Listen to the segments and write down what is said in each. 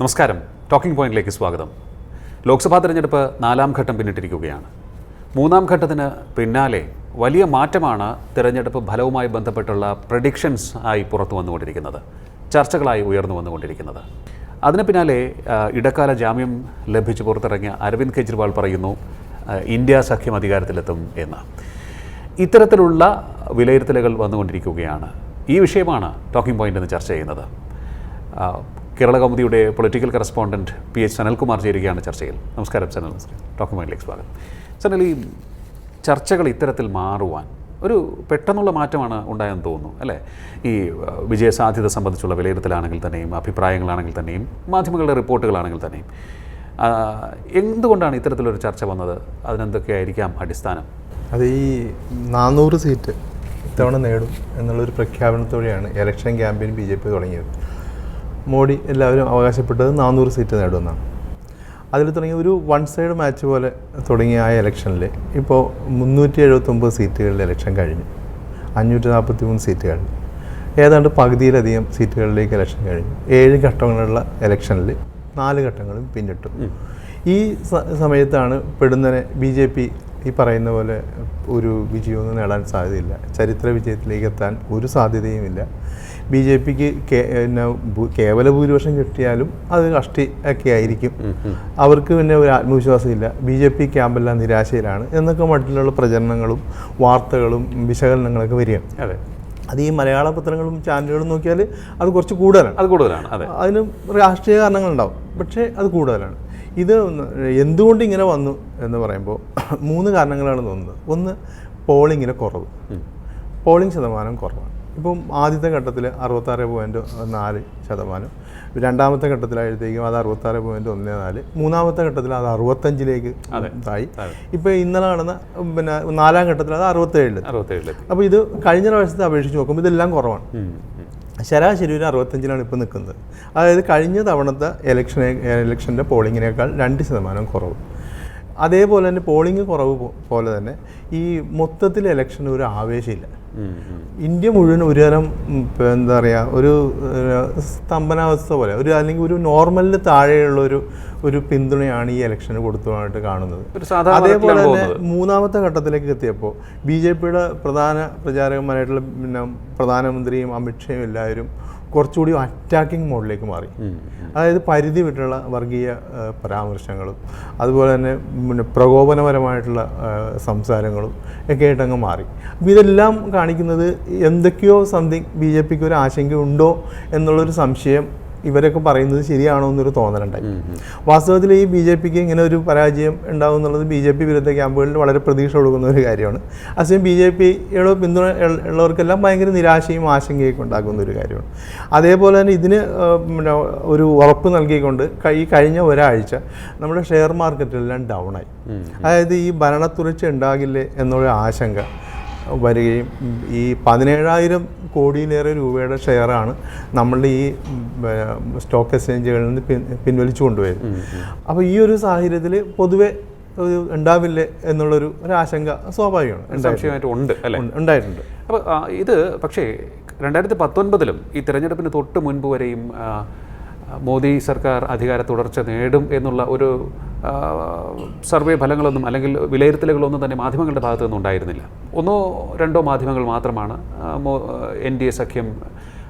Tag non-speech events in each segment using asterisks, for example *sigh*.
നമസ്കാരം. ടോക്കിംഗ് പോയിന്റിലേക്ക് സ്വാഗതം. ലോക്സഭാ തെരഞ്ഞെടുപ്പ് നാലാം ഘട്ടം പിന്നിട്ടിരിക്കുകയാണ്. മൂന്നാം ഘട്ടത്തിന് പിന്നാലെ വലിയ മാറ്റമാണ് തിരഞ്ഞെടുപ്പ് ഫലവുമായി ബന്ധപ്പെട്ടുള്ള പ്രഡിക്ഷൻസ് ആയി പുറത്തു വന്നുകൊണ്ടിരിക്കുന്നത്. ചർച്ചകളായി ഉയർന്നു വന്നുകൊണ്ടിരിക്കുന്നത്. അതിന് പിന്നാലെ ഇടക്കാല ജാമ്യം ലഭിച്ച് പുറത്തിറങ്ങിയ അരവിന്ദ് കെജ്രിവാൾ പറയുന്നു ഇന്ത്യ സഖ്യം അധികാരത്തിലെത്തും എന്ന്. ഇത്തരത്തിലുള്ള വിലയിരുത്തലുകൾ വന്നുകൊണ്ടിരിക്കുകയാണ്. ഈ വിഷയമാണ് ടോക്കിംഗ് പോയിന്റ് എന്ന് ചർച്ച ചെയ്യുന്നത്. Kerala കൗമുദിയുടെ political correspondent P H Sanalkumar ചേരുകയാണ് ചർച്ചയിൽ. നമസ്കാരം സനൽ. ഡോക്യുമെന്റിലേക്ക് സ്വാഗതം. സനൽ ഈ ചർച്ചകൾ ഇത്തരത്തിൽ മാറുവാൻ ഒരു പെട്ടെന്നുള്ള മാറ്റമാണ് ഉണ്ടായെന്ന് തോന്നുന്നു അല്ലേ? ഈ വിജയസാധ്യത സംബന്ധിച്ചുള്ള വിലയിരുത്തലാണെങ്കിൽ തന്നെയും അഭിപ്രായങ്ങളാണെങ്കിൽ തന്നെയും മാധ്യമങ്ങളുടെ റിപ്പോർട്ടുകളാണെങ്കിൽ തന്നെയും എന്തുകൊണ്ടാണ് ഇത്തരത്തിലൊരു ചർച്ച വന്നത്? അതിനെന്തൊക്കെയായിരിക്കാം അടിസ്ഥാനം? അത് ഈ നാനൂറ് സീറ്റ് ഇത്തവണ നേടും എന്നുള്ളൊരു പ്രഖ്യാപനത്തോടെയാണ് election campaign B J P തുടങ്ങിയത്. മോഡി എല്ലാവരും അവകാശപ്പെട്ടത് നാനൂറ് സീറ്റ് നേടുമെന്നാണ്. അതിൽ തുടങ്ങി ഒരു വൺ സൈഡ് മാച്ച് പോലെ തുടങ്ങിയ ആ ഇലക്ഷനിൽ ഇപ്പോൾ മുന്നൂറ്റി എഴുപത്തൊമ്പത് സീറ്റുകളിൽ ഇലക്ഷൻ കഴിഞ്ഞു. അഞ്ഞൂറ്റി നാൽപ്പത്തി മൂന്ന് സീറ്റുകൾ. ഏതാണ്ട് പകുതിയിലധികം സീറ്റുകളിലേക്ക് ഇലക്ഷൻ കഴിഞ്ഞു. ഏഴ് ഘട്ടങ്ങളുള്ള ഇലക്ഷനിൽ നാല് ഘട്ടങ്ങളും പിന്നിട്ടു. ഈ സമയത്താണ് പെടുന്നനെ ബി ജെ പി ഈ പറയുന്ന പോലെ ഒരു വിജയമൊന്നും നേടാൻ സാധ്യതയില്ല. ചരിത്ര വിജയത്തിലേക്ക് എത്താൻ ഒരു സാധ്യതയുമില്ല. ബി ജെ പിക്ക് പിന്നെ കേവല ഭൂരിപക്ഷം കിട്ടിയാലും അത് കഷ്ടി ഒക്കെ ആയിരിക്കും. അവർക്ക് പിന്നെ ഒരു ആത്മവിശ്വാസമില്ല. ബി ജെ പി ക്യാമ്പെല്ലാം നിരാശയിലാണ് എന്നൊക്കെ മട്ടിലുള്ള പ്രചരണങ്ങളും വാർത്തകളും വിശകലനങ്ങളൊക്കെ വരികയാണ്. അതെ. അത് ഈ മലയാള പത്രങ്ങളും ചാനലുകളും നോക്കിയാൽ അത് കുറച്ച് കൂടുതലാണ്. അത് കൂടുതലാണ് അതെ. അതിന് രാഷ്ട്രീയ കാരണങ്ങളുണ്ടാവും പക്ഷേ അത് കൂടുതലാണ്. ഇത് എന്തുകൊണ്ട് ഇങ്ങനെ വന്നു എന്ന് പറയുമ്പോൾ മൂന്ന് കാരണങ്ങളാണ് തോന്നുന്നത്. ഒന്ന് പോളിങ്ങിന് കുറവ്. പോളിംഗ് ശതമാനം കുറവാണ്. ഇപ്പം ആദ്യത്തെ ഘട്ടത്തിൽ അറുപത്താറ് പോയിന്റ് നാല് ശതമാനം. രണ്ടാമത്തെ ഘട്ടത്തിലായപ്പോഴത്തേക്കും അത് അറുപത്താറ് പോയിന്റ് ഒന്ന് നാല്. മൂന്നാമത്തെ ഘട്ടത്തിൽ അത് അറുപത്തഞ്ചിലേക്ക് ആയി ഇപ്പോൾ ഇന്നലെ നടന്ന പിന്നെ നാലാം ഘട്ടത്തിൽ അത് അറുപത്തേഴിൽ അപ്പോൾ ഇത് കഴിഞ്ഞ പ്രാവശ്യത്തെ അപേക്ഷിച്ച് നോക്കുമ്പോൾ ഇതെല്ലാം കുറവാണ്. ശരാശരി ഒരു അറുപത്തഞ്ചിലാണ് ഇപ്പോൾ നിൽക്കുന്നത്. അതായത് കഴിഞ്ഞ തവണത്തെ ഇലക്ഷനെ ഇലക്ഷന്റെ പോളിങ്ങിനേക്കാൾ രണ്ട് ശതമാനം കുറവ്. അതേപോലെ തന്നെ പോളിംഗ് കുറവ് പോലെ തന്നെ ഈ മൊത്തത്തിൽ ഇലക്ഷന് ഒരു ആവേശമില്ല. ഇന്ത്യ മുഴുവൻ ഒരു തരം എന്താ പറയുക ഒരു സ്തംഭനാവസ്ഥ പോലെ ഒരു അല്ലെങ്കിൽ ഒരു നോർമലിന് താഴെയുള്ള ഒരു ഒരു പിന്തുണയാണ് ഈ ഇലക്ഷന് കൊടുത്തതായിട്ട് കാണുന്നത്. അതേപോലെ തന്നെ മൂന്നാമത്തെ ഘട്ടത്തിലേക്ക് എത്തിയപ്പോൾ ബി ജെ പിയുടെ പ്രധാന പ്രചാരകന്മാരായിട്ടുള്ള പിന്നെ പ്രധാനമന്ത്രിയും അമിത്ഷയും എല്ലാവരും കുറച്ചുകൂടി അറ്റാക്കിംഗ് മോഡിലേക്ക് മാറി. അതായത് പരിധി വിട്ടുള്ള വർഗീയ പരാമർശങ്ങളും അതുപോലെ തന്നെ പിന്നെ പ്രകോപനപരമായിട്ടുള്ള സംസാരങ്ങളും ഒക്കെ ആയിട്ട് അങ്ങ് മാറി. അപ്പോൾ ഇതെല്ലാം കാണിക്കുന്നത് എന്തൊക്കെയോ സംതിങ് ബി ജെ പിക്ക് ഒരു ആശങ്കയുണ്ടോ എന്നുള്ളൊരു സംശയം ഇവരൊക്കെ പറയുന്നത് ശരിയാണോ എന്നൊരു തോന്നലുണ്ടായി. വാസ്തവത്തിൽ ഈ ബി ജെ പിക്ക് ഇങ്ങനെ ഒരു പരാജയം ഉണ്ടാവും എന്നുള്ളത് ബി ജെ പി വിരുദ്ധ ക്യാമ്പുകളിൽ വളരെ പ്രതീക്ഷ കൊടുക്കുന്ന ഒരു കാര്യമാണ്. അസമയം ബി ജെ പിയുടെ പിന്തുണ ഉള്ളവർക്കെല്ലാം ഭയങ്കര നിരാശയും ആശങ്കയൊക്കെ ഉണ്ടാക്കുന്ന ഒരു കാര്യമാണ്. അതേപോലെ തന്നെ ഇതിന് ഒരു ഉറപ്പ് നൽകിക്കൊണ്ട് ഈ കഴിഞ്ഞ ഒരാഴ്ച നമ്മുടെ ഷെയർ മാർക്കറ്റെല്ലാം ഡൗണായി അതായത് ഈ ഭരണത്തുറച്ച ഉണ്ടാകില്ലേ എന്നുള്ള ആശങ്ക വരികയും ഈ പതിനേഴായിരം കോടിയിലേറെ രൂപയുടെ ഷെയറാണ് നമ്മളുടെ ഈ സ്റ്റോക്ക് എക്സ്ചേഞ്ചുകളിൽ നിന്ന് പിൻ പിൻവലിച്ചു കൊണ്ടുപോയത് അപ്പോൾ ഈ ഒരു സാഹചര്യത്തിൽ പൊതുവെ ഉണ്ടാവില്ലേ എന്നുള്ളൊരു ഒരു ആശങ്ക സ്വാഭാവികമാണ്. സംശയമായിട്ട് ഉണ്ട് അല്ലേ? ഉണ്ട്- ഉണ്ടായിട്ടുണ്ട്. അപ്പോൾ ഇത് പക്ഷേ രണ്ടായിരത്തി പത്തൊൻപതിലും ഈ തിരഞ്ഞെടുപ്പിന് തൊട്ട് മുൻപ് വരെയും മോദി സർക്കാർ അധികാര തുടർച്ച നേടും എന്നുള്ള ഒരു സർവേ ഫലങ്ങളൊന്നും അല്ലെങ്കിൽ വിലയിരുത്തലുകളൊന്നും തന്നെ മാധ്യമങ്ങളുടെ ഭാഗത്തു നിന്നും ഉണ്ടായിരുന്നില്ല. ഒന്നോ രണ്ടോ മാധ്യമങ്ങൾ മാത്രമാണ് എൻ ഡി എ സഖ്യം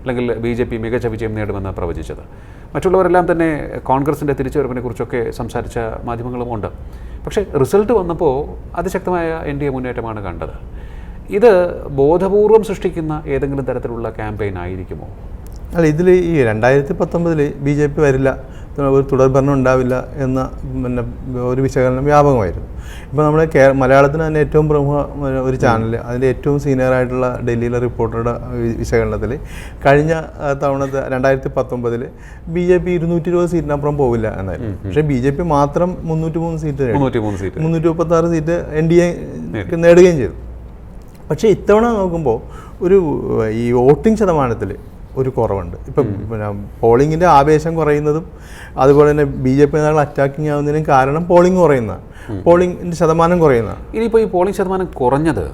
അല്ലെങ്കിൽ ബി ജെ പി മികച്ച വിജയം നേടുമെന്ന് പ്രവചിച്ചത്. മറ്റുള്ളവരെല്ലാം തന്നെ കോൺഗ്രസിന്റെ തിരിച്ചുവരവിനെ കുറിച്ചൊക്കെ സംസാരിച്ച മാധ്യമങ്ങളുമുണ്ട് പക്ഷേ റിസൾട്ട് വന്നപ്പോൾ അതിശക്തമായ എൻ ഡി എ മുന്നേറ്റമാണ് കണ്ടത്. ഇത് ബോധപൂർവം സൃഷ്ടിക്കുന്ന ഏതെങ്കിലും തരത്തിലുള്ള ക്യാമ്പയിൻ ആയിരിക്കുമോ? അല്ല ഇതിൽ ഈ രണ്ടായിരത്തി പത്തൊമ്പതിൽ ബി ജെ പി വരില്ല ഒരു തുടർ ഭരണം ഉണ്ടാവില്ല എന്ന പിന്നെ ഒരു വിശകലനം വ്യാപകമായിരുന്നു. ഇപ്പോൾ നമ്മുടെ കേ മലയാളത്തിന് തന്നെ ഏറ്റവും പ്രമുഖ ഒരു ചാനൽ അതിന്റെ ഏറ്റവും സീനിയറായിട്ടുള്ള ഡൽഹിയിലെ റിപ്പോർട്ടറുടെ വിശകലനത്തിൽ കഴിഞ്ഞ തവണത്തെ രണ്ടായിരത്തി പത്തൊമ്പതിൽ ബി ജെ പി ഇരുന്നൂറ്റി ഇരുപത് സീറ്റിനപ്പുറം പോവില്ല എന്നായിരുന്നു. പക്ഷേ ബി ജെ പി മാത്രം മുന്നൂറ്റി മൂന്ന് സീറ്റ് മുന്നൂറ്റി സീറ്റ്. മുന്നൂറ്റി മുപ്പത്തി ആറ് സീറ്റ് എൻ ഡി എ നേടുകയും ചെയ്തു. പക്ഷേ ഇത്തവണ നോക്കുമ്പോൾ ഒരു ഈ വോട്ടിംഗ് ശതമാനത്തിൽ ഒരു കുറവുണ്ട്. ഇപ്പം പിന്നെ പോളിങ്ങിന്റെ ആവേശം കുറയുന്നതും അതുപോലെ തന്നെ ബി ജെ പി നേതാക്കൾ അറ്റാക്കിംഗ് ആവുന്നതിനും കാരണം പോളിംഗ് കുറയുന്നതാണ് പോളിംഗിന്റെ ശതമാനം കുറയുന്നതാണ് ഇനിയിപ്പോൾ ഈ പോളിംഗ് ശതമാനം കുറഞ്ഞത്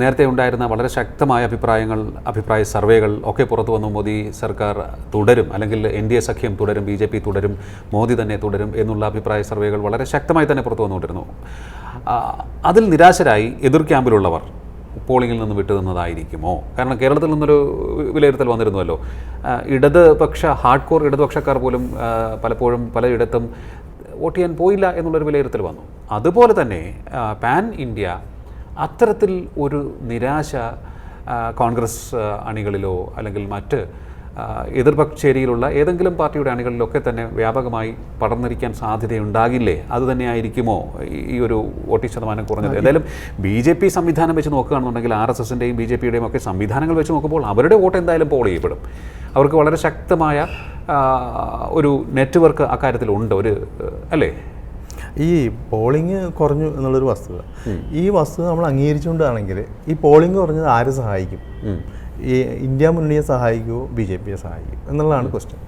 നേരത്തെ ഉണ്ടായിരുന്ന വളരെ ശക്തമായ അഭിപ്രായങ്ങൾ അഭിപ്രായ സർവേകൾ ഒക്കെ പുറത്തു വന്നു. മോദി സർക്കാർ തുടരും അല്ലെങ്കിൽ എൻ ഡി എ സഖ്യം തുടരും ബി ജെ പി തുടരും മോദി തന്നെ തുടരും എന്നുള്ള അഭിപ്രായ സർവേകൾ വളരെ ശക്തമായി തന്നെ പുറത്തു വന്നുകൊണ്ടിരുന്നു. അതിൽ നിരാശരായി എതിർ ക്യാമ്പിലുള്ളവർ പോളിംഗിൽ നിന്ന് വിട്ടുനിന്നതായിരിക്കുമോ? കാരണം കേരളത്തിൽ നിന്നൊരു വിലയിരുത്തൽ വന്നിരുന്നുവല്ലോ. ഇടതുപക്ഷ ഹാർഡ് കോർ ഇടതുപക്ഷക്കാർ പോലും പലപ്പോഴും പലയിടത്തും വോട്ട് ചെയ്യാൻ പോയില്ല എന്നുള്ളൊരു വിലയിരുത്തൽ വന്നു. അതുപോലെ തന്നെ പാൻ ഇന്ത്യ അത്തരത്തിൽ ഒരു നിരാശ കോൺഗ്രസ് അണികളിലോ അല്ലെങ്കിൽ മറ്റ് എതിർപക്ഷേരിയിലുള്ള ഏതെങ്കിലും പാർട്ടിയുടെ അണികളിലൊക്കെ തന്നെ വ്യാപകമായി പടർന്നിരിക്കാൻ സാധ്യതയുണ്ടാകില്ലേ? അത് തന്നെയായിരിക്കുമോ ഈ- ഈ ഒരു വോട്ടിംഗ് ശതമാനം കുറഞ്ഞത്? ഏതായാലും ബി ജെ പി സംവിധാനം വെച്ച് നോക്കുകയാണെന്നുണ്ടെങ്കിൽ ആർ എസ് എസിന്റെയും ബി ജെ പിയുടെയും ഒക്കെ സംവിധാനങ്ങൾ വെച്ച് നോക്കുമ്പോൾ അവരുടെ വോട്ട് എന്തായാലും പോൾ ചെയ്യപ്പെടും. അവർക്ക് വളരെ ശക്തമായ ഒരു നെറ്റ്വർക്ക് അക്കാര്യത്തിലുണ്ട്. ഒരു അല്ലേ? ഈ പോളിംഗ് കുറഞ്ഞു എന്നുള്ളൊരു വസ്തുത. ഈ വസ്തുത നമ്മൾ അംഗീകരിച്ചുകൊണ്ടാണെങ്കിൽ ഈ പോളിംഗ് കുറഞ്ഞത് ആരെ സഹായിക്കും? ഈ ഇന്ത്യ മുന്നണിയെ സഹായിക്കുമോ ബി ജെ പിയെ സഹായിക്കും എന്നുള്ളതാണ് ക്വസ്റ്റ്യൻ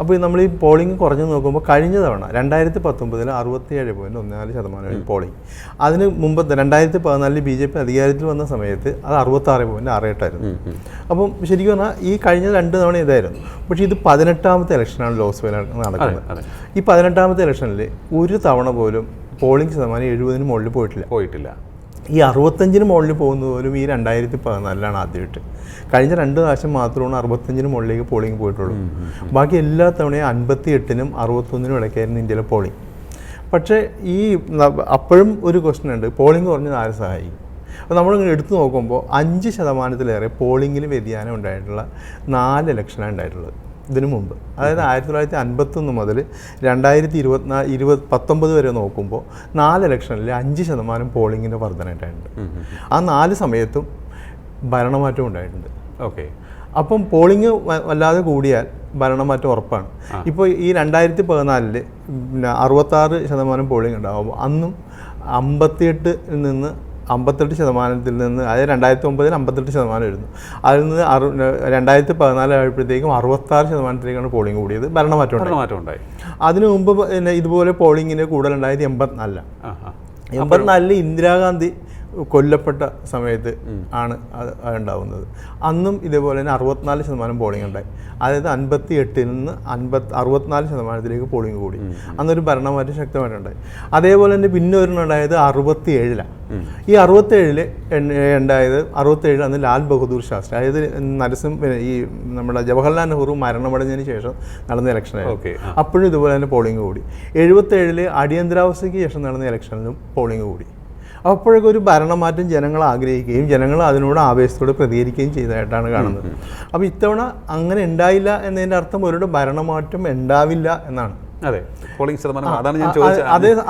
അപ്പോൾ നമ്മൾ ഈ പോളിംഗ് കുറഞ്ഞു നോക്കുമ്പോൾ കഴിഞ്ഞ തവണ രണ്ടായിരത്തി പത്തൊമ്പതിൽ അറുപത്തിയേഴ് പോയിന്റ് ഒന്നാൽ ശതമാനം പോളിംഗ് അതിന് മുമ്പ് രണ്ടായിരത്തി പതിനാലിൽ ബി ജെ പി അധികാരത്തിൽ വന്ന സമയത്ത് അത് അറുപത്താറ് പോയിന്റ് ആറ് എട്ടായിരുന്നു അപ്പം ശരിക്കും പറഞ്ഞാൽ ഈ കഴിഞ്ഞ രണ്ട് തവണ ഇതായിരുന്നു. പക്ഷേ ഇത് പതിനെട്ടാമത്തെ ഇലക്ഷനാണ് ലോക്സഭയിൽ നടക്കുന്നത്. ഈ പതിനെട്ടാമത്തെ ഇലക്ഷനിൽ ഒരു തവണ പോലും പോളിംഗ് ശതമാനം എഴുപതിന് മുകളിൽ പോയിട്ടില്ല. പോയിട്ടില്ല. ഈ അറുപത്തഞ്ചിന് മുകളിൽ പോകുന്നത് പോലും ഈ രണ്ടായിരത്തി പതിനാലിലാണ് ആദ്യമായിട്ട്. കഴിഞ്ഞ രണ്ട് പ്രാവശ്യം മാത്രമാണ് അറുപത്തഞ്ചിന് മുകളിലേക്ക് പോളിംഗ് പോയിട്ടുള്ളൂ. ബാക്കി എല്ലാ തവണയും അൻപത്തി എട്ടിനും അറുപത്തൊന്നിനും ഇടയ്ക്കായിരുന്നു ഇന്ത്യയിലെ പോളിംഗ് പക്ഷേ ഈ അപ്പോഴും ഒരു ക്വസ്റ്റൻ ഉണ്ട്. പോളിംഗ് കുറഞ്ഞത് ആരെ സഹായിക്കും? അപ്പോൾ നമ്മളിങ്ങനെ എടുത്തു നോക്കുമ്പോൾ അഞ്ച് ശതമാനത്തിലേറെ പോളിംഗിൽ വ്യതിയാനം ഉണ്ടായിട്ടുള്ള നാല് ഇലക്ഷനാണ് ഉണ്ടായിട്ടുള്ളത്. ഇതിനു മുമ്പ്. അതായത് ആയിരത്തി തൊള്ളായിരത്തി അൻപത്തൊന്ന് മുതൽ രണ്ടായിരത്തി ഇരുപത്തിനാ ഇരുപത് പത്തൊമ്പത് വരെ നോക്കുമ്പോൾ നാല് ഇലക്ഷനിൽ അഞ്ച് ശതമാനം പോളിങ്ങിന്റെ വർധനമായിട്ടുണ്ട് ആ നാല് സമയത്തും ഭരണമാറ്റം ഉണ്ടായിട്ടുണ്ട്. ഓക്കെ. അപ്പം പോളിംഗ് വ- വല്ലാതെ കൂടിയാൽ ഭരണമാറ്റം ഉറപ്പാണ്. ഇപ്പോൾ ഈ രണ്ടായിരത്തി പതിനാലിൽ പിന്നെ അറുപത്താറ് ശതമാനം പോളിംഗ് ഉണ്ടാകുമ്പോൾ അന്നും അമ്പത്തിയെട്ടിൽ നിന്ന് അമ്പത്തെട്ട് ശതമാനത്തിൽ നിന്ന് അതായത് രണ്ടായിരത്തി ഒമ്പതിൽ അമ്പത്തെട്ട് ശതമാനമായിരുന്നു അതിൽ നിന്ന് അറു രണ്ടായിരത്തി പതിനാല് ആയപ്പോഴത്തേക്കും അറുപത്താറ് ശതമാനത്തിലേക്കാണ് പോളിംഗ് കൂടിയത്. ഭരണമാറ്റം ഉണ്ടായി. മാറ്റം ഉണ്ടായി. അതിനു മുമ്പ് പിന്നെ ഇതുപോലെ പോളിങ്ങിന് കൂടുതലുണ്ടായത് എൺപത്തിനാലിലാണ്. എൺപത്തിനാലിൽ ഇന്ദിരാഗാന്ധി കൊല്ലപ്പെട്ട സമയത്ത് ആണ് അത് ഉണ്ടാവുന്നത്. അന്നും ഇതേപോലെ തന്നെ അറുപത്തിനാല് ശതമാനം പോളിംഗ് ഉണ്ടായി. അതായത് അൻപത്തി എട്ടിൽ നിന്ന് അൻപത്തി അറുപത്തിനാല് ശതമാനത്തിലേക്ക് പോളിംഗ് കൂടി. അന്നൊരു ഭരണമാറ്റം ശക്തമായിട്ടുണ്ടായി അതേപോലെ തന്നെ പിന്നെ ഒരെണ്ണുണ്ടായത് അറുപത്തി ഏഴിലാണ് ഈ അറുപത്തേഴിൽ ഉണ്ടായത് അറുപത്തേഴിൽ അന്ന് ലാൽ ബഹദൂർ ശാസ്ത്രി അതായത് നരസിം പിന്നെ ഈ നമ്മുടെ ജവഹർലാൽ നെഹ്റു മരണമടഞ്ഞതിന് ശേഷം നടന്ന ഇലക്ഷനായിരുന്നു. ഓക്കെ അപ്പോഴും ഇതുപോലെ തന്നെ പോളിംഗ് കൂടി. എഴുപത്തേഴിൽ അടിയന്തരാവസ്ഥയ്ക്ക് ശേഷം നടന്ന ഇലക്ഷനിലും പോളിംഗ് കൂടി. അപ്പോഴൊക്കെ ഒരു ഭരണമാറ്റം ജനങ്ങൾ ആഗ്രഹിക്കുകയും ജനങ്ങൾ അതിനോട് ആവേശത്തോടെ പ്രതികരിക്കുകയും ചെയ്തതായിട്ടാണ് കാണുന്നത്. അപ്പോൾ ഇത്തവണ അങ്ങനെ ഉണ്ടായില്ല എന്നതിന്റെ അർത്ഥം ഒരുടെ ഭരണമാറ്റം ഉണ്ടാവില്ല എന്നാണ്. അതെ പോളിംഗ് ശതമാനം അതാണ് ഞാൻ ചോദിച്ചത്.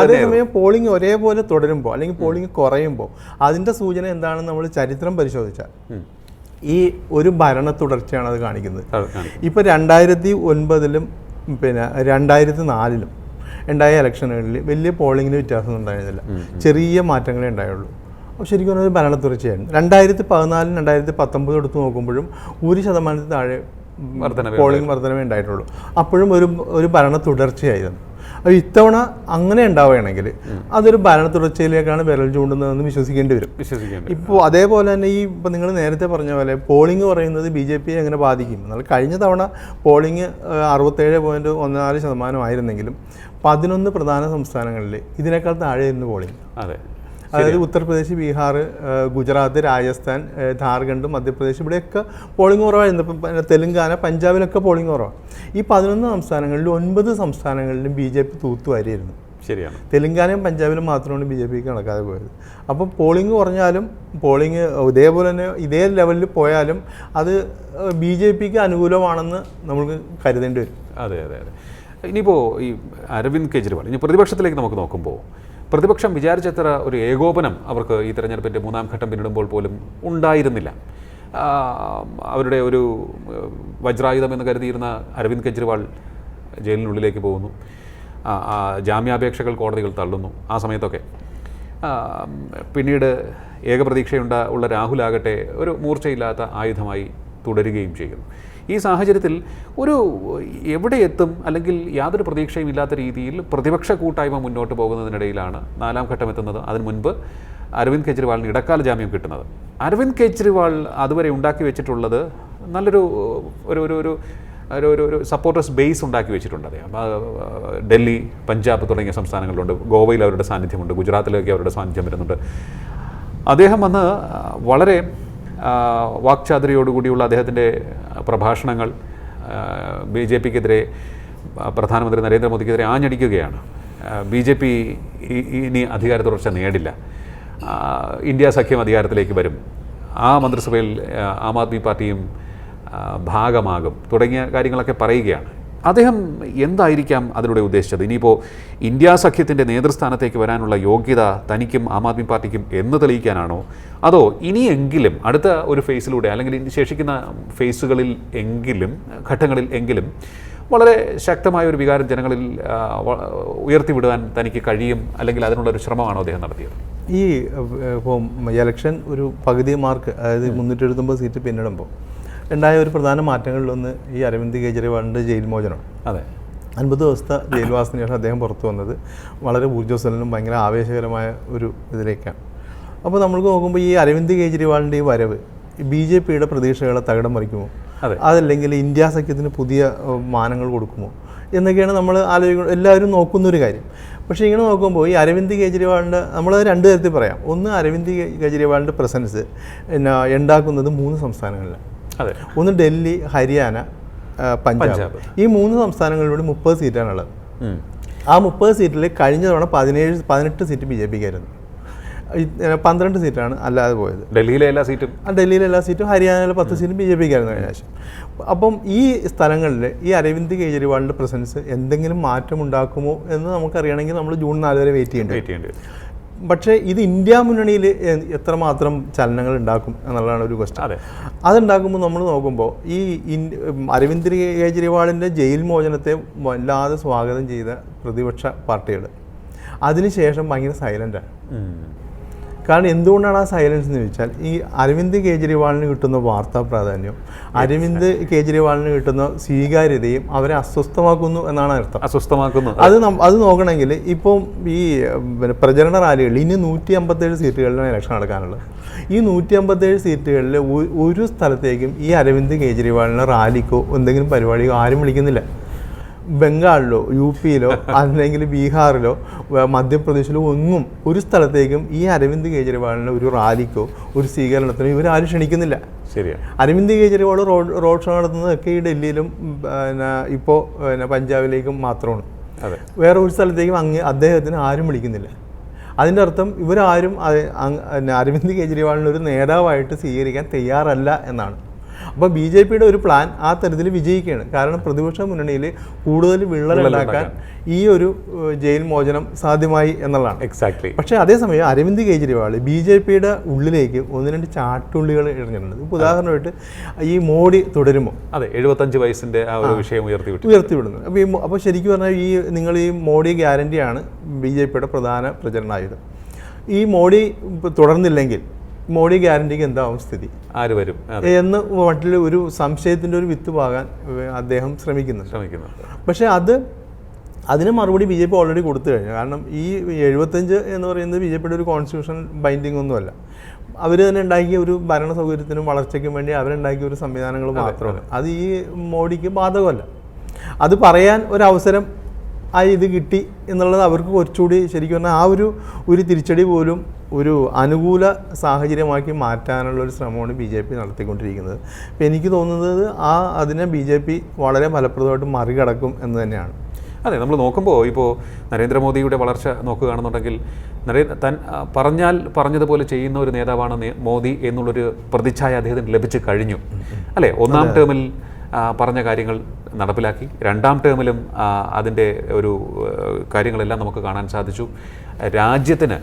അതേസമയം പോളിംഗ് ഒരേപോലെ തുടരുമ്പോൾ അല്ലെങ്കിൽ പോളിംഗ് കുറയുമ്പോൾ അതിന്റെ സൂചന എന്താണെന്ന് നമ്മൾ ചരിത്രം പരിശോധിച്ചാൽ ഈ ഒരു ഭരണ തുടർച്ചയാണ് അത് കാണിക്കുന്നത്. ഇപ്പം ഇപ്പോൾ രണ്ടായിരത്തി ഒൻപതിലും പിന്നെ രണ്ടായിരത്തി നാലിലും ഉണ്ടായ ഇലക്ഷനുകളിൽ വലിയ പോളിങ്ങിന് വ്യത്യാസം ഉണ്ടായിരുന്നില്ല. ചെറിയ മാറ്റങ്ങളേ ഉണ്ടായുള്ളൂ. അപ്പോൾ ശരിക്കും പറഞ്ഞാൽ ഒരു ഭരണ തുടർച്ചയായിരുന്നു രണ്ടായിരത്തി പതിനാലും രണ്ടായിരത്തി പത്തൊമ്പതും എടുത്ത് നോക്കുമ്പോഴും ഒരു ശതമാനത്തിൽ താഴെ പോളിംഗ് വർധനവേ ഉണ്ടായിട്ടുള്ളൂ. അപ്പോഴും ഒരു ഒരു ഭരണ തുടർച്ചയായിരുന്നു. അപ്പോൾ ഇത്തവണ അങ്ങനെ ഉണ്ടാവുകയാണെങ്കിൽ അതൊരു ഭരണ തുടർച്ചയിലേക്കാണ് വിരൽ ചൂണ്ടുന്നതെന്ന് വിശ്വസിക്കേണ്ടി വരും. ഇപ്പോൾ അതേപോലെ തന്നെ ഈ ഇപ്പോൾ നിങ്ങൾ നേരത്തെ പറഞ്ഞ പോലെ പോളിംഗ് പറയുന്നത് ബി ജെ പിയെ എങ്ങനെ ബാധിക്കും? എന്നാൽ കഴിഞ്ഞ തവണ പോളിംഗ് അറുപത്തേഴ് പോയിന്റ് ഒന്നാൽ ശതമാനമായിരുന്നെങ്കിലും പതിനൊന്ന് പ്രധാന സംസ്ഥാനങ്ങളിൽ ഇതിനേക്കാൾ താഴെ ഇന്ന് പോളിംഗ്. അതെ. അതായത് ഉത്തർപ്രദേശ് ബീഹാർ ഗുജറാത്ത് രാജസ്ഥാൻ ഝാർഖണ്ഡ് മധ്യപ്രദേശ് ഇവിടെയൊക്കെ പോളിംഗ് കുറവായിരുന്നു. ഇപ്പം തെലുങ്കാന പഞ്ചാബിലൊക്കെ പോളിംഗ് കുറവാണ് ഈ പതിനൊന്ന് സംസ്ഥാനങ്ങളിലും ഒൻപത് സംസ്ഥാനങ്ങളിലും ബി ജെ പി തൂത്തുവാരിയായിരുന്നു. ശരിയാണ്. തെലുങ്കാനയും പഞ്ചാബിലും മാത്രമാണ് ബി ജെ പിക്ക് നടക്കാതെ പോയത്. അപ്പോൾ പോളിംഗ് കുറഞ്ഞാലും പോളിംഗ് ഇതേപോലെ തന്നെ ഇതേ ലെവലിൽ പോയാലും അത് ബി ജെ പിക്ക് അനുകൂലമാണെന്ന് നമുക്ക് കരുതേണ്ടി വരും. അതെ അതെ അതെ. ഇനിയിപ്പോൾ ഈ അരവിന്ദ് കെജ്രിവാൾ ഇനി പ്രതിപക്ഷത്തിലേക്ക് നമുക്ക് നോക്കുമ്പോൾ പ്രതിപക്ഷം വിചാരിച്ചത്ര ഒരു ഏകോപനം അവർക്ക് ഈ തെരഞ്ഞെടുപ്പിന്റെ മൂന്നാം ഘട്ടം പിന്നിടുമ്പോൾ പോലും ഉണ്ടായിരുന്നില്ല. അവരുടെ ഒരു വജ്രായുധം എന്ന് കരുതിയിരുന്ന അരവിന്ദ് കെജ്രിവാൾ ജയിലിനുള്ളിലേക്ക് പോകുന്നു. ജാമ്യാപേക്ഷകൾ കോടതികൾ തള്ളുന്നു ആ സമയത്തൊക്കെ. പിന്നീട് ഏകപ്രതീക്ഷയുണ്ട ഉള്ള രാഹുലാകട്ടെ ഒരു മൂർച്ചയില്ലാത്ത ആയുധമായി തുടരുകയും ചെയ്യുന്നു. ഈ സാഹചര്യത്തിൽ ഒരു എവിടെ എത്തും അല്ലെങ്കിൽ യാതൊരു പ്രതീക്ഷയും ഇല്ലാത്ത രീതിയിൽ പ്രതിപക്ഷ കൂട്ടായ്മ മുന്നോട്ട് പോകുന്നതിനിടയിലാണ് നാലാം ഘട്ടം എത്തുന്നത്. അതിനു മുൻപ് അരവിന്ദ് കെജ്രിവാളിന് ഇടക്കാല ജാമ്യം കിട്ടുന്നത്. അരവിന്ദ് കെജ്രിവാൾ അതുവരെ ഉണ്ടാക്കി വെച്ചിട്ടുള്ളത് നല്ലൊരു ഒരു ഒരു ഒരു ഒരു ഒരു ഒരു സപ്പോർട്ടേഴ്സ് ബേസ് ഉണ്ടാക്കി വെച്ചിട്ടുണ്ട് അദ്ദേഹം. ഡൽഹി പഞ്ചാബ് തുടങ്ങിയ സംസ്ഥാനങ്ങളിലുണ്ട്. ഗോവയിൽ അവരുടെ സാന്നിധ്യമുണ്ട്. ഗുജറാത്തിലൊക്കെ അവരുടെ സാന്നിധ്യം വരുന്നുണ്ട്. അദ്ദേഹം വന്ന് വളരെ വാക്ചാതുരിയോടുകൂടിയുള്ള അദ്ദേഹത്തിന്റെ പ്രഭാഷണങ്ങൾ ബി ജെ പിക്കെതിരെ പ്രധാനമന്ത്രി നരേന്ദ്രമോദിക്കെതിരെ ആഞ്ഞടിക്കുകയാണ്. ബി ജെ പി ഇനി അധികാര തുടർച്ച നേടില്ല ഇന്ത്യ സഖ്യം അധികാരത്തിലേക്ക് വരും. ആ മന്ത്രിസഭയിൽ ആ, ആദ്മി പാർട്ടിയും ഭാഗമാകും തുടങ്ങിയ കാര്യങ്ങളൊക്കെ പറയുകയാണ്. അദ്ദേഹം എന്തായിരിക്കാം അതിലൂടെ ഉദ്ദേശിച്ചത്? ഇനിയിപ്പോൾ ഇന്ത്യ സഖ്യത്തിന്റെ നേതൃസ്ഥാനത്തേക്ക് വരാനുള്ള യോഗ്യത തനിക്കും ആം ആദ്മി പാർട്ടിക്കും എന്ന് തെളിയിക്കാനാണോ? അതോ ഇനിയെങ്കിലും അടുത്ത ഒരു ഫേസിലൂടെ അല്ലെങ്കിൽ ഇനി ശേഷിക്കുന്ന ഫേസുകളിൽ എങ്കിലും ഘട്ടങ്ങളിൽ എങ്കിലും വളരെ ശക്തമായ ഒരു വികാരം ജനങ്ങളിൽ ഉയർത്തിവിടുവാൻ തനിക്ക് കഴിയും അല്ലെങ്കിൽ അതിനുള്ള ഒരു ശ്രമമാണോ അദ്ദേഹം നടത്തിയത്? ഈ ഇപ്പം എലക്ഷൻ ഒരു പകുതി മാർക്ക് അതായത് മുന്നൂറ്റി എഴുപത്തൊമ്പത് സീറ്റ് പിന്നിടുമ്പോൾ ഉണ്ടായ ഒരു പ്രധാന മാറ്റങ്ങളിലൊന്ന് ഈ അരവിന്ദ് കെജ്രിവാളിന്റെ ജയിൽ മോചനം. അതെ. അൻപത് ദിവസത്തെ ജയിൽവാസത്തിന് ശേഷം അദ്ദേഹം പുറത്തു വന്നത് വളരെ ഊർജസ്വലനും ഭയങ്കര ആവേശകരമായ ഒരു ഇതിലേക്കാണ്. അപ്പോൾ നമ്മൾക്ക് നോക്കുമ്പോൾ ഈ അരവിന്ദ് കെജ്രിവാളിന്റെ ഈ വരവ് ബി ജെ പിയുടെ പ്രതീക്ഷകളെ തകിടം മറിക്കുമോ അതെ. അതല്ലെങ്കിൽ ഇന്ത്യ സഖ്യത്തിന് പുതിയ മാനങ്ങൾ കൊടുക്കുമോ? എന്നൊക്കെയാണ് നമ്മൾ ആലോചിക്കുന്നത് എല്ലാവരും നോക്കുന്ന ഒരു കാര്യം. പക്ഷേ ഇങ്ങനെ നോക്കുമ്പോൾ ഈ അരവിന്ദ് കെജ്രിവാളിന്റെ നമ്മൾ രണ്ട് തരത്തിൽ പറയാം. ഒന്ന് അരവിന്ദ് കെജ്രിവാളിന്റെ പ്രസൻസ് പിന്നെ ഉണ്ടാക്കുന്നത് മൂന്ന് സംസ്ഥാനങ്ങളിലാണ്. ഒന്ന് ഡൽഹി ഹരിയാന പഞ്ചാബ്. ഈ മൂന്ന് സംസ്ഥാനങ്ങളിലൂടെ മുപ്പത് സീറ്റാണുള്ളത്. ആ മുപ്പത് സീറ്റിൽ കഴിഞ്ഞ തവണ പതിനേഴ് പതിനെട്ട് സീറ്റ് ബി ജെ പിക്കായിരുന്നു. പന്ത്രണ്ട് സീറ്റാണ് അല്ലാതെ പോയത്. ഡൽഹിയിലെ എല്ലാ സീറ്റും? ആ ഡൽഹിയിലെ എല്ലാ സീറ്റും ഹരിയാനയിലെ പത്ത് സീറ്റും ബി ജെ പിക്കായിരുന്നു കഴിഞ്ഞ പ്രാവശ്യം. അപ്പം ഈ സ്ഥലങ്ങളിൽ ഈ അരവിന്ദ് കെജ്രിവാളിന്റെ പ്രസൻസ് എന്തെങ്കിലും മാറ്റമുണ്ടാക്കുമോ എന്ന് നമുക്കറിയണമെങ്കിൽ നമ്മൾ ജൂൺ നാല് വരെ വെയിറ്റ് ചെയ്യേണ്ടി വെയിറ്റ് ചെയ്യേണ്ടി പക്ഷേ ഇത് ഇന്ത്യ മുന്നണിയിൽ എത്രമാത്രം ചലനങ്ങൾ ഉണ്ടാക്കും എന്നുള്ളതാണ് ഒരു ക്വസ്റ്റ്യൻ അതെ. അതുണ്ടാക്കുമ്പോൾ നമ്മൾ നോക്കുമ്പോൾ ഈ അരവിന്ദ് കെജ്രിവാളിന്റെ ജയിൽ മോചനത്തെ വല്ലാതെ സ്വാഗതം ചെയ്ത പ്രതിപക്ഷ പാർട്ടികൾ അതിനുശേഷം ഭയങ്കര സൈലന്റാണ്. കാരണം എന്തുകൊണ്ടാണ് ആ സൈലൻസ് എന്ന് ചോദിച്ചാൽ ഈ അരവിന്ദ് കേജ്രിവാളിന് കിട്ടുന്ന വാർത്താ പ്രാധാന്യം അരവിന്ദ് കേജ്രിവാളിന് കിട്ടുന്ന സ്വീകാര്യതയും അവരെ അസ്വസ്ഥമാക്കുന്നു എന്നാണ് അർത്ഥം. അസ്വസ്ഥമാക്കുന്നു. അത് അത് നോക്കണമെങ്കിൽ ഇപ്പം ഈ പ്രചരണ റാലികളിൽ ഇനി നൂറ്റി അമ്പത്തേഴ് സീറ്റുകളിലാണ് ഇലക്ഷൻ നടക്കാനുള്ളത്. ഈ നൂറ്റി അമ്പത്തേഴ് സീറ്റുകളിൽ ഒരു സ്ഥലത്തേക്കും ഈ അരവിന്ദ് കേജ്രിവാളിനെ റാലിക്കോ എന്തെങ്കിലും പരിപാടിക്കോ ആരും വിളിക്കുന്നില്ല. ബംഗാളിലോ യു പിയിലോ *laughs* അല്ലെങ്കിൽ ബീഹാറിലോ മധ്യപ്രദേശിലോ ഒന്നും ഒരു സ്ഥലത്തേക്കും ഈ അരവിന്ദ് കെജ്രിവാളിനെ ഒരു റാലിക്കോ ഒരു സ്വീകരണത്തിനോ ഇവരാരും ക്ഷണിക്കുന്നില്ല. ശരിയാണ് Arvind Kejriwal road road show നടത്തുന്നതൊക്കെ ഈ ഡൽഹിയിലും പിന്നെ ഇപ്പോൾ പിന്നെ പഞ്ചാബിലേക്കും മാത്രമാണ്. അതെ. വേറെ ഒരു സ്ഥലത്തേക്കും അങ്ങ് അദ്ദേഹത്തിന് ആരും വിളിക്കുന്നില്ല. അതിന്റെ അർത്ഥം ഇവരാരും അരവിന്ദ് കേജ്രിവാളിനെ ഒരു നേതാവായിട്ട് സ്വീകരിക്കാൻ തയ്യാറല്ല എന്നാണ്. അപ്പോൾ ബി ജെ പിയുടെ ഒരു പ്ലാൻ ആ തരത്തിൽ വിജയിക്കുകയാണ്. കാരണം പ്രതിപക്ഷ മുന്നണിയിൽ കൂടുതൽ വിള്ളലുണ്ടാക്കാൻ ഈ ഒരു ജയിൽ മോചനം സാധ്യമായി എന്നുള്ളതാണ്. എക്സാക്ട്ലി പക്ഷേ അതേസമയം അരവിന്ദ് കെജ്രിവാൾ ബി ജെ പിയുടെ ഉള്ളിലേക്ക് ഒന്ന് രണ്ട് ചാട്ടുള്ളികൾ എറിഞ്ഞിട്ടുണ്ട്. ഇപ്പോൾ ഉദാഹരണമായിട്ട് ഈ മോഡി തുടരുമോ അതെ എഴുപത്തഞ്ച് വയസ്സിന്റെ ആ ഒരു വിഷയം ഉയർത്തി വിട്ടു ഉയർത്തിവിടുന്നത് അപ്പോൾ ഈ അപ്പോൾ ശരിക്കും പറഞ്ഞാൽ ഈ നിങ്ങൾ ഈ മോഡി ഗ്യാരണ്ടിയാണ് ബി ജെ പിയുടെ പ്രധാന പ്രചരണായുധം. ഈ മോഡി തുടർന്നില്ലെങ്കിൽ മോഡി ഗ്യാരണ്ടിക്ക് എന്താവും സ്ഥിതി? ആര് വരും? എന്ന് വട്ടിൽ ഒരു സംശയത്തിന്റെ ഒരു വിത്ത് പാകാൻ അദ്ദേഹം ശ്രമിക്കുന്നു. ശ്രമിക്കുന്നു. പക്ഷേ അത് അതിന് മറുപടി ബി ജെ പി ഓൾറെഡി കൊടുത്തു കഴിഞ്ഞു. കാരണം ഈ എഴുപത്തഞ്ച് എന്ന് പറയുന്നത് ബി ജെ പിയുടെ ഒരു കോൺസ്റ്റിറ്റ്യൂഷൻ ബൈൻഡിംഗ് ഒന്നുമല്ല അവർ തന്നെ ഉണ്ടാക്കിയ ഒരു ഭരണ സൗകര്യത്തിനും വളർച്ചയ്ക്കും വേണ്ടി അവരുണ്ടാക്കിയ ഒരു സംവിധാനങ്ങൾ മാത്രമാണ് അത് ഈ മോഡിക്ക് ബാധകമല്ല. അത് പറയാൻ ഒരു അവസരം ആ ഇത് കിട്ടി എന്നുള്ളത് അവർക്ക് കുറച്ചുകൂടി ശരിക്കും പറഞ്ഞാൽ ആ ഒരു ഒരു തിരിച്ചടി പോലും ഒരു അനുകൂല സാഹചര്യമാക്കി മാറ്റാനുള്ള ഒരു ശ്രമമാണ് ബി ജെ പി നടത്തിക്കൊണ്ടിരിക്കുന്നത്. അപ്പോൾ എനിക്ക് തോന്നുന്നത് ആ അതിനെ ബി ജെ പി വളരെ ഫലപ്രദമായിട്ട് മറികടക്കും എന്ന് തന്നെയാണ്. അതെ നമ്മൾ നോക്കുമ്പോൾ ഇപ്പോൾ നരേന്ദ്രമോദിയുടെ വളർച്ച നോക്കുകയാണെന്നുണ്ടെങ്കിൽ നരേ തൻ പറഞ്ഞാൽ പറഞ്ഞതുപോലെ ചെയ്യുന്ന ഒരു നേതാവാണ് മോദി എന്നുള്ളൊരു പ്രതിച്ഛായ അദ്ദേഹത്തിന് ലഭിച്ചു കഴിഞ്ഞു. അല്ലേ? ഒന്നാം ടേമിൽ പറഞ്ഞ കാര്യങ്ങൾ നടപ്പിലാക്കി. രണ്ടാം ടേമിലും അതിന്റെ ഒരു കാര്യങ്ങളെല്ലാം നമുക്ക് കാണാൻ സാധിച്ചു. രാജ്യത്തിന്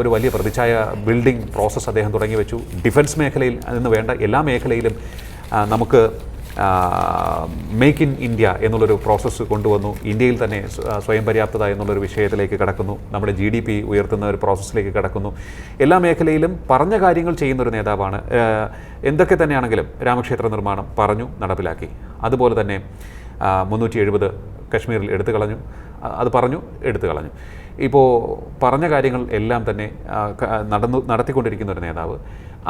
ഒരു വലിയ പ്രതിച്ഛായ ബിൽഡിംഗ് പ്രോസസ്സ് അദ്ദേഹം തുടങ്ങി വെച്ചു. ഡിഫൻസ് മേഖലയിൽ നിന്ന് വേണ്ട എല്ലാ മേഖലയിലും നമുക്ക് മേക്ക് ഇൻ ഇന്ത്യ എന്നുള്ളൊരു പ്രോസസ്സ് കൊണ്ടുവന്നു. ഇന്ത്യയിൽ തന്നെ സ്വയം പര്യാപ്തത എന്നുള്ളൊരു വിഷയത്തിലേക്ക് കടക്കുന്നു. നമ്മുടെ ജി ഡി പി ഉയർത്തുന്ന ഒരു പ്രോസസ്സിലേക്ക് കടക്കുന്നു. എല്ലാ മേഖലയിലും പറഞ്ഞ കാര്യങ്ങൾ ചെയ്യുന്ന ഒരു നേതാവാണ് എന്തൊക്കെ തന്നെയാണെങ്കിലും രാമക്ഷേത്ര നിർമ്മാണം പറഞ്ഞു നടപ്പിലാക്കി. അതുപോലെ തന്നെ മുന്നൂറ്റി എഴുപത് കശ്മീരിൽ എടുത്തു കളഞ്ഞു. അത് പറഞ്ഞു എടുത്തു കളഞ്ഞു. ഇപ്പോൾ പറഞ്ഞ കാര്യങ്ങൾ എല്ലാം തന്നെ നടന്നു നടത്തിക്കൊണ്ടിരിക്കുന്ന ഒരു നേതാവ്.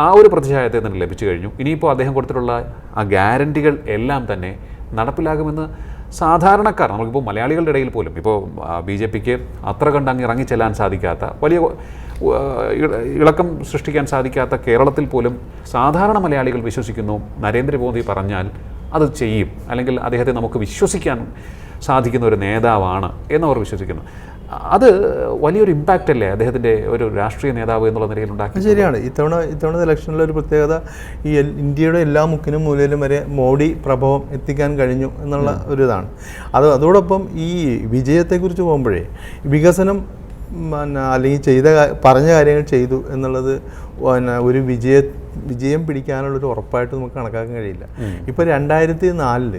ആ ഒരു പ്രതിഷേധത്തെ തന്നെ ലഭിച്ചു കഴിഞ്ഞു. ഇനിയിപ്പോൾ അദ്ദേഹം കൊടുത്തിട്ടുള്ള ആ ഗ്യാരണ്ടികൾ എല്ലാം തന്നെ നടപ്പിലാകുമെന്ന് സാധാരണക്കാർ നമുക്കിപ്പോൾ മലയാളികളുടെ ഇടയിൽ പോലും ഇപ്പോൾ ബി ജെ പിക്ക് അത്ര കണ്ട് അങ്ങ് ഇറങ്ങിച്ചെല്ലാൻ സാധിക്കാത്ത വലിയ ഇളക്കം സൃഷ്ടിക്കാൻ സാധിക്കാത്ത കേരളത്തിൽ പോലും സാധാരണ മലയാളികൾ വിശ്വസിക്കുന്നു. നരേന്ദ്രമോദി പറഞ്ഞാൽ അത് ചെയ്യും. അല്ലെങ്കിൽ അദ്ദേഹത്തെ നമുക്ക് വിശ്വസിക്കാൻ സാധിക്കുന്ന ഒരു നേതാവാണ് എന്നവർ വിശ്വസിക്കുന്നു. അത് വലിയൊരു ഇമ്പാക്റ്റ് അല്ലേ അദ്ദേഹത്തിന്റെ ഒരു രാഷ്ട്രീയ നേതാവ് എന്നുള്ള നിലയിൽ ഉണ്ടാക്കി അത് ശരിയാണ്. ഇത്തവണ ഇത്തവണ ഇലക്ഷനിലെ ഒരു പ്രത്യേകത ഈ ഇന്ത്യയുടെ എല്ലാ മുക്കിനും മൂലയിലും വരെ മോഡി പ്രഭവം എത്തിക്കാൻ കഴിഞ്ഞു എന്നുള്ള ഒരു ഇതാണ്. അത് അതോടൊപ്പം ഈ വിജയത്തെക്കുറിച്ച് പോകുമ്പോഴേ വികസനം പിന്നെ അല്ലെങ്കിൽ ചെയ്ത പറഞ്ഞ കാര്യങ്ങൾ ചെയ്തു എന്നുള്ളത് പിന്നെ ഒരു വിജയ വിജയം പിടിക്കാനുള്ളൊരു ഉറപ്പായിട്ട് നമുക്ക് കണക്കാക്കാൻ കഴിയില്ല. ഇപ്പോൾ രണ്ടായിരത്തി നാലിൽ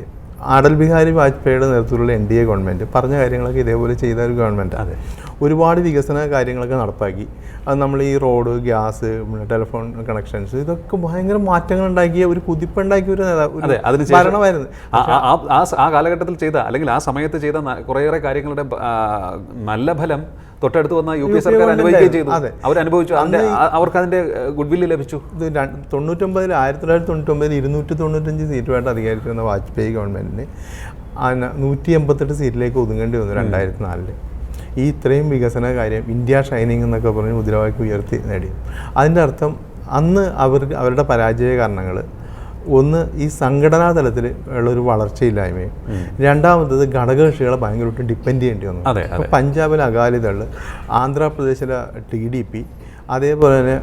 അടൽ ബിഹാരി വാജ്പേയിയുടെ നേതൃത്വത്തിലുള്ള എൻ ഡി എ ഗവൺമെന്റ് പറഞ്ഞ കാര്യങ്ങളൊക്കെ ഇതേപോലെ ചെയ്ത ഒരു ഗവൺമെന്റ് അതെ ഒരുപാട് വികസന കാര്യങ്ങളൊക്കെ നടപ്പാക്കി. അത് നമ്മൾ ഈ റോഡ് ഗ്യാസ് ടെലിഫോൺ കണക്ഷൻസ് ഇതൊക്കെ ഭയങ്കര മാറ്റങ്ങൾ ഉണ്ടാക്കിയ ഒരു കുതിപ്പുണ്ടാക്കിയ ഒരു നേതാവ് അതെ അതിനുശേഷം ഭരണമായിരുന്നു. ആ- കാലഘട്ടത്തിൽ ചെയ്ത അല്ലെങ്കിൽ ആ സമയത്ത് ചെയ്ത കുറേയേറെ കാര്യങ്ങളുടെ നല്ല ഫലം തൊട്ടടുത്ത് വന്ന യു പി സർക്കാർ അനുഭവിക്കുകയും ചെയ്തു. അവർ അനുഭവിച്ചു അവർക്ക് അതിന്റെ ഗുഡ് വില്ല് ലഭിച്ചു. തൊണ്ണൂറ്റൊമ്പതിൽ ആയിരത്തി തൊള്ളായിരത്തി തൊണ്ണൂറ്റൊമ്പതിൽ ഇരുന്നൂറ്റി തൊണ്ണൂറ്റഞ്ച് സീറ്റുമായിട്ട് അധികാരത്തിൽ വന്ന വാജ്പേയി ഗവൺമെന്റിന് നൂറ്റി എൺപത്തെട്ട് സീറ്റിലേക്ക് ഒതുങ്ങേണ്ടി വന്നു രണ്ടായിരത്തി നാലിൽ ഈ ഇത്രയും വികസന കാര്യം ഇന്ത്യ ഷൈനിങ് എന്നൊക്കെ പറഞ്ഞ് മുദ്രാവാക്യം ഉയർത്തി നേടി. അതിന്റെ അർത്ഥം അന്ന് അവർക്ക് അവരുടെ പരാജയ കാരണങ്ങൾ ഒന്ന് ഈ സംഘടനാ തലത്തിൽ ഉള്ളൊരു വളർച്ചയില്ലായ്മയും. രണ്ടാമത്തത് ഘടകകക്ഷികളെ ഭയങ്കരമായിട്ട് ഡിപ്പെൻഡ് ചെയ്യേണ്ടി വന്നു. അതെ പഞ്ചാബിലെ അകാലിദൾ ആന്ധ്രാപ്രദേശിലെ ടി ഡി പി അതേപോലെ തന്നെ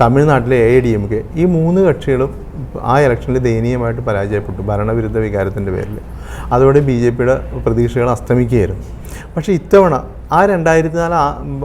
തമിഴ്നാട്ടിലെ എ ഡി എം കെ ഈ മൂന്ന് കക്ഷികളും ആ ഇലക്ഷനിൽ ദയനീയമായിട്ട് പരാജയപ്പെട്ടു ഭരണവിരുദ്ധ വികാരത്തിന്റെ പേരിൽ. അതോടെ ബി ജെ പിയുടെ പ്രതീക്ഷകൾ അസ്തമിക്കുകയായിരുന്നു. പക്ഷേ ഇത്തവണ ആ രണ്ടായിരത്തി നാല്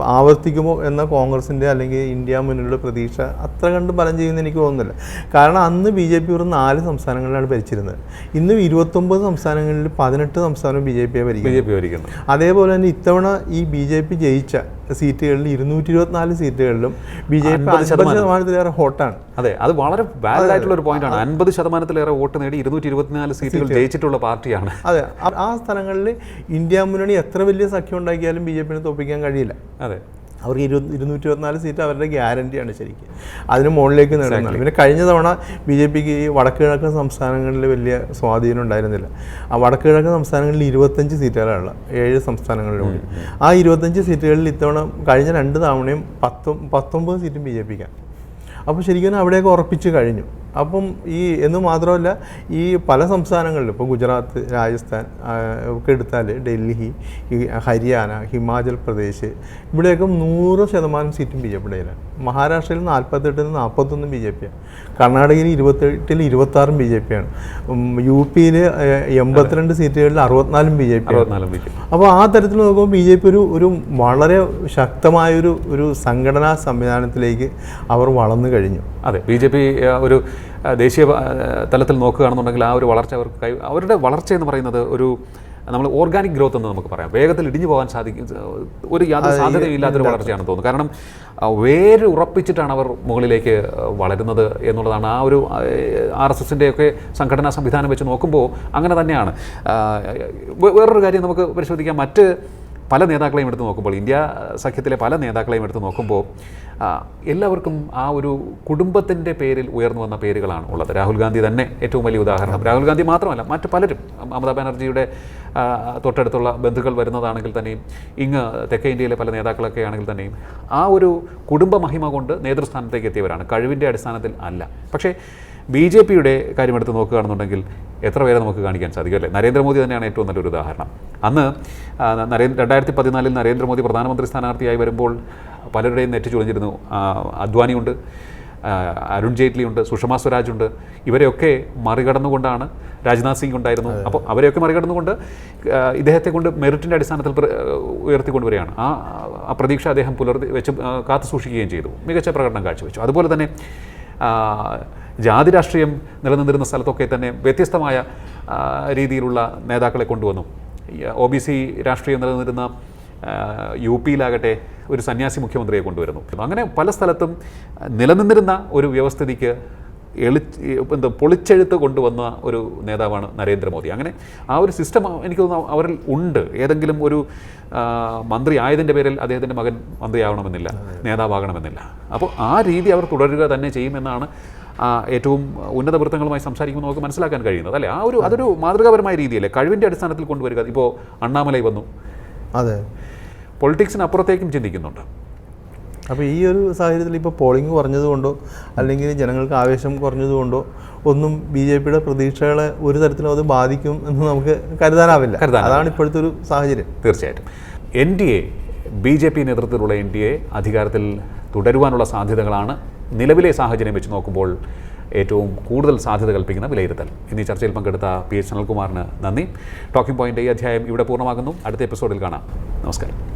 ആവർത്തിക്കുമോ എന്ന കോൺഗ്രസിന്റെ അല്ലെങ്കിൽ ഇന്ത്യ മുന്നിലുള്ള പ്രതീക്ഷ അത്ര കണ്ട് ഫലം ചെയ്യുമെന്ന് എനിക്ക് തോന്നുന്നില്ല. കാരണം അന്ന് ബി ജെ പി വെറും നാല് സംസ്ഥാനങ്ങളിലാണ് ഭരിച്ചിരുന്നത്. ഇന്ന് ഇരുപത്തൊമ്പത് സംസ്ഥാനങ്ങളിൽ പതിനെട്ട് സംസ്ഥാനം ബി ജെ പിയെ ബി ജെ പി ഭരിക്കുന്നു. അതേപോലെ തന്നെ ഇത്തവണ ഈ ബി ജെ പി ജയിച്ച സീറ്റുകളിൽ ഇരുന്നൂറ്റി ഇരുപത്തിനാല് സീറ്റുകളിലും ബി ജെ പി അൻപത് അൻപത് ശതമാനം. ശതമാനത്തിലേറെ വോട്ടാണ്. അതെ അത് വളരെ വാലിഡ് ആയിട്ടുള്ള ഒരു പോയിന്റാണ് അൻപത് ശതമാനത്തിലേറെ വോട്ട് നേടി ഇരുന്നൂറ്റി ഇരുപത്തിനാല് സീറ്റുകൾ ജയിച്ചിട്ടുള്ള പാർട്ടിയാണ്. അതെ ആ- ആ സ്ഥലങ്ങളിൽ ഇന്ത്യ മുന്നണി എത്ര വലിയ സഖ്യം ഉണ്ടാക്കിയാലും ബി ജെ പിനെ തോപ്പിക്കാൻ കഴിയില്ല. അതെ. അവർക്ക് ഇരു ഇരുന്നൂറ്റി ഇരുപത്തിനാല് സീറ്റ് അവരുടെ ഗ്യാരണ്ടിയാണ് ശരിക്കും. അതിന് മുകളിലേക്ക് നേടുന്നത് പിന്നെ കഴിഞ്ഞ തവണ ബി ജെ പിക്ക് ഈ വടക്ക് കിഴക്കൻ സംസ്ഥാനങ്ങളിൽ വലിയ സ്വാധീനം ഉണ്ടായിരുന്നില്ല. ആ വടക്ക് കിഴക്കൻ സംസ്ഥാനങ്ങളിൽ ഇരുപത്തഞ്ച് സീറ്റുകളാണ് ഏഴ് സംസ്ഥാനങ്ങളിലൂടെ. ആ ഇരുപത്തഞ്ച് സീറ്റുകളിൽ ഇത്തവണ കഴിഞ്ഞ രണ്ട് തവണയും പത്തും പത്തൊമ്പത് സീറ്റും ബി ജെ പിക്കാണ്. അപ്പോൾ ശരിക്കും അവിടെയൊക്കെ ഉറപ്പിച്ച് കഴിഞ്ഞു. അപ്പം ഈ എന്ന് മാത്രമല്ല ഈ പല സംസ്ഥാനങ്ങളിലും ഇപ്പോൾ ഗുജറാത്ത് രാജസ്ഥാൻ ഒക്കെ എടുത്താൽ ഡൽഹി ഹരിയാന ഹിമാചൽ പ്രദേശ് ഇവിടെയൊക്കെ നൂറ് ശതമാനം സീറ്റും ബി ജെ പി കയ്യിലാണ് മഹാരാഷ്ട്രയിൽ നാൽപ്പത്തെട്ടിൽ നിന്ന് നാൽപ്പത്തൊന്നും ബി ജെ പിയാണ് കർണാടകയിൽ ഇരുപത്തെട്ടിൽ ഇരുപത്താറും ബി ജെ പിയാണ് യു പിയിൽ എൺപത്തിരണ്ട് സീറ്റുകളിൽ അറുപത്തിനാലും ബി ജെ പി അപ്പോൾ ആ തരത്തിൽ നോക്കുമ്പോൾ ബി ജെ പി ഒരു ഒരു വളരെ ശക്തമായൊരു ഒരു സംഘടനാ സംവിധാനത്തിലേക്ക് അവർ വളർന്നു കഴിഞ്ഞു. അതെ ബി ജെ പി ഒരു ദേശീയ തലത്തിൽ നോക്കുകയാണെന്നുണ്ടെങ്കിൽ ആ ഒരു വളർച്ച അവർക്ക് കൈ അവരുടെ വളർച്ച എന്ന് പറയുന്നത് ഒരു നമ്മൾ ഓർഗാനിക് ഗ്രോത്ത് എന്ന് നമുക്ക് പറയാം. വേഗത്തിൽ ഇടിഞ്ഞു പോകാൻ സാധിക്കും ഒരു യാതൊരു സാധ്യതയില്ലാത്തൊരു വളർച്ചയാണെന്ന് തോന്നുന്നു. കാരണം വേര് ഉറപ്പിച്ചിട്ടാണ് അവർ മുകളിലേക്ക് വളരുന്നത് എന്നുള്ളതാണ്. ആ ഒരു ആർ എസ് എസിന്റെയൊക്കെ സംഘടനാ സംവിധാനം വെച്ച് നോക്കുമ്പോൾ അങ്ങനെ തന്നെയാണ്. വേറൊരു കാര്യം നമുക്ക് പരിശോധിക്കാം. മറ്റ് പല നേതാക്കളെയും എടുത്ത് നോക്കുമ്പോൾ ഇന്ത്യ സഖ്യത്തിലെ പല നേതാക്കളെയും എടുത്ത് നോക്കുമ്പോൾ എല്ലാവർക്കും ആ ഒരു കുടുംബത്തിന്റെ പേരിൽ ഉയർന്നു വന്ന പേരുകളാണ് ഉള്ളത്. രാഹുൽ ഗാന്ധി തന്നെ ഏറ്റവും വലിയ ഉദാഹരണം. രാഹുൽ ഗാന്ധി മാത്രമല്ല മറ്റ് പലരും മമതാ ബാനർജിയുടെ തൊട്ടടുത്തുള്ള ബന്ധുക്കൾ വരുന്നതാണെങ്കിൽ തന്നെയും ഇങ്ങ് തെക്കേ ഇന്ത്യയിലെ പല നേതാക്കളൊക്കെ ആണെങ്കിൽ തന്നെയും ആ ഒരു കുടുംബ മഹിമ കൊണ്ട് നേതൃസ്ഥാനത്തേക്ക് എത്തിയവരാണ്. കഴിവിന്റെ അടിസ്ഥാനത്തിൽ അല്ല. പക്ഷേ ബി ജെ പിയുടെ കാര്യമെടുത്ത് നോക്കുകയാണെന്നുണ്ടെങ്കിൽ എത്ര പേരെ നമുക്ക് കാണിക്കാൻ സാധിക്കും അല്ലേ നരേന്ദ്രമോദി തന്നെയാണ് ഏറ്റവും നല്ലൊരു ഉദാഹരണം. അന്ന് നരേന്ദ്ര രണ്ടായിരത്തി പതിനാലിൽ നരേന്ദ്രമോദി പ്രധാനമന്ത്രി സ്ഥാനാർത്ഥിയായി വരുമ്പോൾ പലരുടെയും നെറ്റ് ചൊളിഞ്ഞിരുന്നു. അദ്വാനിയുണ്ട് അരുൺ ജെയ്റ്റ്ലി ഉണ്ട് സുഷമ സ്വരാജ് ഉണ്ട് ഇവരെയൊക്കെ മറികടന്നുകൊണ്ടാണ് രാജ്നാഥ് സിംഗ് ഉണ്ടായിരുന്നു അപ്പോൾ അവരെയൊക്കെ മറികടന്നുകൊണ്ട് ഇദ്ദേഹത്തെ കൊണ്ട് മെറിറ്റിന്റെ അടിസ്ഥാനത്തിൽ ഉയർത്തിക്കൊണ്ടുവരികയാണ്. ആ പ്രതീക്ഷ അദ്ദേഹം പുലർത്തി വെച്ച് കാത്തു സൂക്ഷിക്കുകയും ചെയ്തു. മികച്ച പ്രകടനം കാഴ്ചവെച്ചു. അതുപോലെ തന്നെ ജാതി രാഷ്ട്രീയം നിലനിന്നിരുന്ന സ്ഥലത്തൊക്കെ തന്നെ വ്യത്യസ്തമായ രീതിയിലുള്ള നേതാക്കളെ കൊണ്ടുവന്നു. ഒ ബി സി രാഷ്ട്രീയം നിലനിന്നിരുന്ന യു പിയിലാകട്ടെ ഒരു സന്യാസി മുഖ്യമന്ത്രിയെ കൊണ്ടുവരുന്നു. അങ്ങനെ പല സ്ഥലത്തും നിലനിന്നിരുന്ന ഒരു വ്യവസ്ഥിതിക്ക് എളി എന്താ പൊളിച്ചെഴുത്ത് കൊണ്ടുവന്ന ഒരു നേതാവാണ് നരേന്ദ്രമോദി. അങ്ങനെ ആ ഒരു സിസ്റ്റം എനിക്ക് തോന്നുന്നു അവരിൽ ഉണ്ട്. ഏതെങ്കിലും ഒരു മന്ത്രി ആയതിന്റെ പേരിൽ അദ്ദേഹത്തിന്റെ മകൻ മന്ത്രിയാവണമെന്നില്ല നേതാവാകണമെന്നില്ല. അപ്പോൾ ആ രീതി അവർ തുടരുക തന്നെ ചെയ്യുമെന്നാണ് ഏറ്റവും ഉന്നത വൃത്തങ്ങളുമായി സംസാരിക്കുമ്പോൾ നമുക്ക് മനസ്സിലാക്കാൻ കഴിയുന്നത്. അല്ലേ? ആ ഒരു അതൊരു മാതൃകാപരമായ രീതിയല്ലേ? കഴിവിന്റെ അടിസ്ഥാനത്തിൽ കൊണ്ടുവരിക. ഇപ്പോൾ അണ്ണാമലൈ വന്നു. അതെ. പൊളിറ്റിക്സിന് അപ്പുറത്തേക്കും ചിന്തിക്കുന്നുണ്ട്. അപ്പോൾ ഈ ഒരു സാഹചര്യത്തിൽ ഇപ്പോൾ പോളിംഗ് കുറഞ്ഞതുകൊണ്ടോ അല്ലെങ്കിൽ ജനങ്ങൾക്ക് ആവേശം കുറഞ്ഞതുകൊണ്ടോ ഒന്നും ബി ജെ പിയുടെ പ്രതീക്ഷകളെ ഒരു തരത്തിലും അത് ബാധിക്കും എന്ന് നമുക്ക് കരുതാനാവില്ല. അതാണ് ഇപ്പോഴത്തെ ഒരു സാഹചര്യം. തീർച്ചയായിട്ടും. N D A B J P നേതൃത്വത്തിലുള്ള എൻ ഡി എ അധികാരത്തിൽ തുടരുവാനുള്ള സാധ്യതകളാണ് നിലവിലെ സാഹചര്യം വെച്ച് നോക്കുമ്പോൾ ഏറ്റവും കൂടുതൽ സാധ്യത കൽപ്പിക്കുന്ന വിലയിരുത്തൽ. ഇന്ന് ചർച്ചയിൽ പങ്കെടുത്ത പി എച്ച് സനൽകുമാറിന് നന്ദി. ടോക്കിംഗ് പോയിന്റ് ഈ അധ്യായം ഇവിടെ പൂർണമാകുന്നു. അടുത്ത എപ്പിസോഡിൽ കാണാം. നമസ്കാരം.